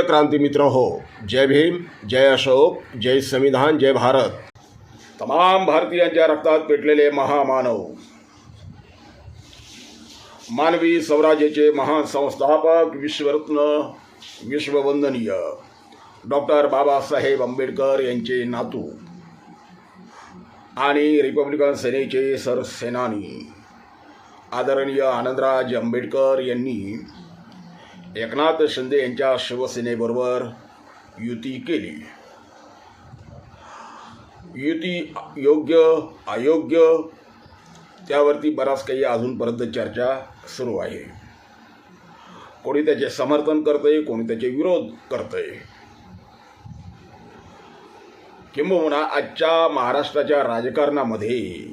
प्रिय क्रांती मित्र हो जय भीम जय अशोक जय संविधान जय भारत. तमाम भारतीयांच्या रक्तात पेटलेले महामानव. मानवी स्वराज्याचे महान संस्थापक विश्वरत्न विश्ववंदनीय. डॉक्टर बाबासाहेब आंबेडकर यांचे नातू. आणि रिपब्लिकन सेनेचे सरसेनानी. आदरणीय आनंदराज आंबेडकर यांनी एकनाथ शिंदे यांच्या शिवसेनेबरोबर युती केली. युती योग्य अयोग्य त्यावरती बराच काही अजूनपर्यंत चर्चा सुरू आहे. कोणी त्याचे समर्थन करतंय कोणी त्याचे विरोध करतंय. किंबहुना आजच्या महाराष्ट्राच्या राजकारणामध्ये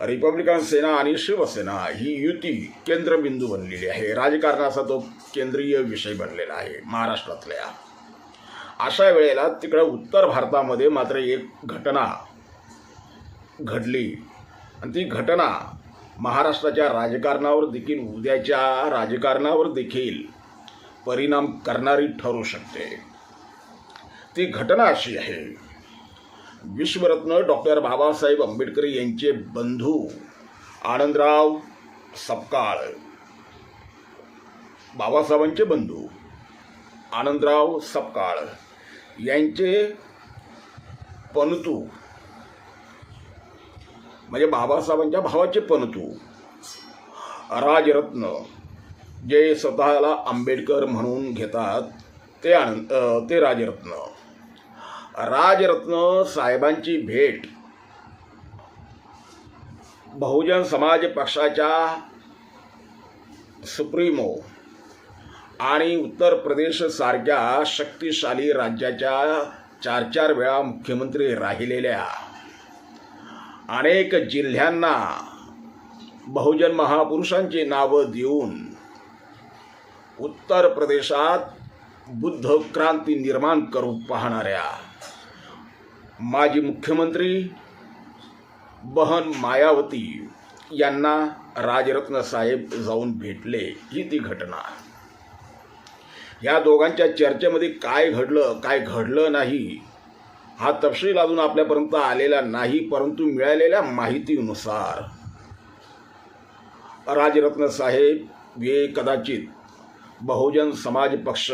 रिपब्लिकन सेना आणि शिवसेना ही युती केंद्रबिंदू बनलेली आहे. राजकारणाचा तो केंद्रीय विषय बनलेला आहे महाराष्ट्रातल्या. अशा वेळेला तिकडं उत्तर भारतामध्ये मात्र एक घटना घडली. आणि ती घटना महाराष्ट्राच्या राजकारणावर देखील उद्याच्या राजकारणावर देखील परिणाम करणारी ठरू शकते. ती घटना अशी आहे. विश्वरत्न डॉक्टर बाबासाहेब आंबेडकर यांचे बंधू आनंदराव सपकाळ. बाबासाहेबांचे बंधू आनंदराव सपकाळ यांचे पणतू म्हणजे बाबासाहेबांच्या भावाचे पणतू राजरत्न जे स्वतःला आंबेडकर म्हणून घेतात ते आनंद ते राजरत्न. राजरत्न साहेबांची भेट. बहुजन समाज पक्षाच्या सुप्रीमो आणि उत्तर प्रदेशसारख्या शक्तिशाली राज्याच्या चार चार वेळा मुख्यमंत्री राहिलेल्या अनेक जिल्ह्यांना बहुजन महापुरुषांची नावं देऊन उत्तर प्रदेशात बुद्ध क्रांती निर्माण करू पाहणाऱ्या माजी मुख्यमंत्री बहन मायावती यांना राजरत्न साहेब जाऊन भेटले ही ती घटना. या दोघांच्या चर्चेमध्ये काय घडलं काय घडलं नाही हा तपशील अजून आपल्यापर्यंत आलेला नाही परंतु मिळालेल्या माहितीनुसार राजरत्न साहेब हे कदाचित बहुजन समाज पक्ष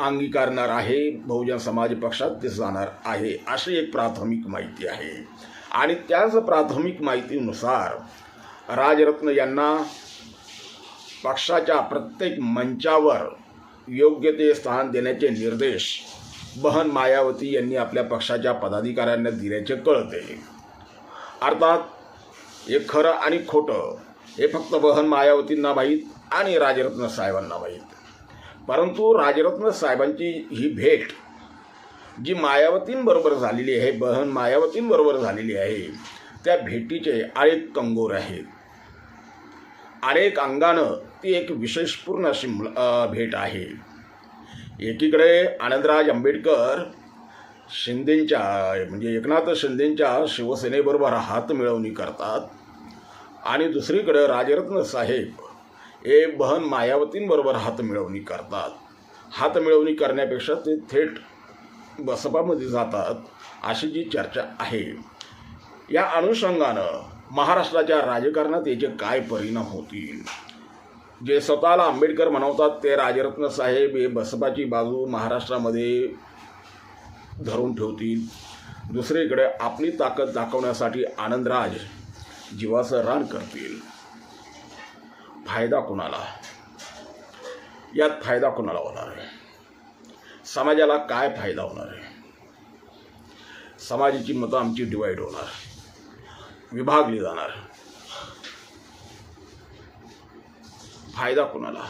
अंगीकारणार आहे बहुजन समाज पक्षात ते जाणार आहे अशी एक प्राथमिक माहिती आहे. आणि त्याच प्राथमिक माहितीनुसार राजरत्न यांना पक्षाच्या प्रत्येक मंचावर योग्य ते स्थान देण्याचे निर्देश बहन मायावती यांनी आपल्या पक्षाच्या पदाधिकाऱ्यांना दिल्याचे कळते. अर्थात हे खरं आणि खोटं हे फक्त बहन मायावतींना माहीत आणि राजरत्न साहेबांना माहीत. परंतु राजरत्न साहेबांची ही भेट जी मायावतींबरोबर झालेली आहे बहन मायावतींबरोबर झालेली आहे त्या भेटीचे अनेक कंगोर आहेत. अनेक अंगानं ती एक विशेषपूर्ण अशी भेट आहे. एकीकडे आनंदराज आंबेडकर शिंदेंच्या म्हणजे एकनाथ शिंदेंच्या शिवसेनेबरोबर हात मिळवणी करतात आणि दुसरीकडे राजरत्न साहेब हे बहन मायावतींबरोबर हातमिळवणी करतात. हातमिळवणी करण्यापेक्षा ते थेट बसपामध्ये जातात अशी जी चर्चा आहे. या अनुषंगानं महाराष्ट्राच्या राजकारणात याचे काय परिणाम होतील? जे स्वतःला आंबेडकर म्हणवतात ते राजरत्न साहेब हे बसपाची बाजू महाराष्ट्रामध्ये धरून ठेवतील. दुसरीकडे आपली ताकद दाखवण्यासाठी आनंदराज जीवाचं रान करतील. फायदा कुणाला? यात फायदा कुणाला होणार आहे? समाजाला काय फायदा होणार आहे? समाजाची मतं आमची डिवाईड होणार. विभागली जाणार. फायदा कुणाला?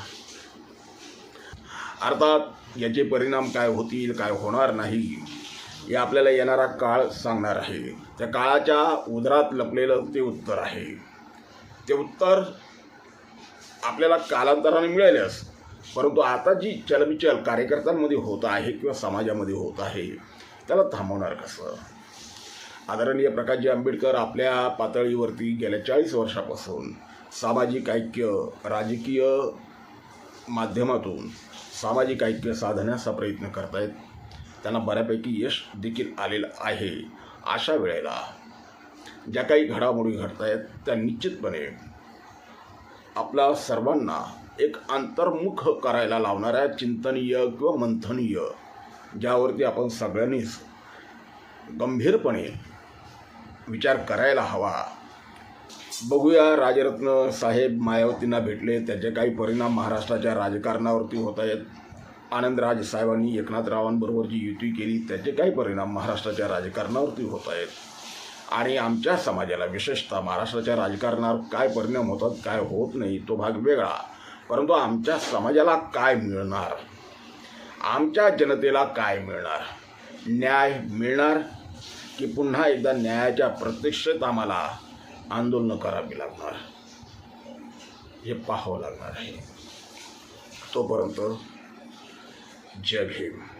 अर्थात याचे परिणाम काय होतील काय होणार नाही हे आपल्याला येणारा काळ सांगणार आहे. त्या काळाच्या उदरात लपलेलं ते उत्तर आहे. ते उत्तर आपल्याला कालांतराने मिळाल्यास परंतु आता जी चलबिचल कार्यकर्त्यांमध्ये होत आहे किंवा समाजामध्ये होत आहे त्याला थांबवणार कसं? आदरणीय प्रकाशजी आंबेडकर आपल्या पातळीवरती गेल्या चाळीस वर्षापासून सामाजिक ऐक्य राजकीय माध्यमातून सामाजिक ऐक्य साधण्याचा प्रयत्न करतायत. त्यांना बऱ्यापैकी यश देखील आलेलं आहे अशा वेळेला. ज्या काही घडामोडी घडत आहेत त्या निश्चितपणे आपल्या सर्वांना एक अंतर्मुख करायला लावणाऱ्या चिंतनीय किंवा मंथनीय ज्यावरती आपण सगळ्यांनीच गंभीरपणे विचार करायला हवा. बघूया राजरत्न साहेब मायावतींना भेटले. त्याचे काही परिणाम महाराष्ट्राच्या राजकारणावरती होत आहेत. आनंदराज साहेबांनी एकनाथरावांबरोबर जी युती केली. त्याचे काही परिणाम महाराष्ट्राच्या राजकारणावरती होत आहेत. आणि आमच्या समाजाला विशेषतः महाराष्ट्राच्या राजकारणावर काय परिणाम होतात काय होत नाही तो भाग वेगळा. परंतु आमच्या समाजाला काय मिळणार? आमच्या जनतेला काय मिळणार? न्याय मिळणार? की पुन्हा एकदा न्यायाच्या प्रतीक्षेत आम्हाला आंदोलनं करावी लागणार? हे पाहावं लागणार आहे. तोपर्यंत जय भीम.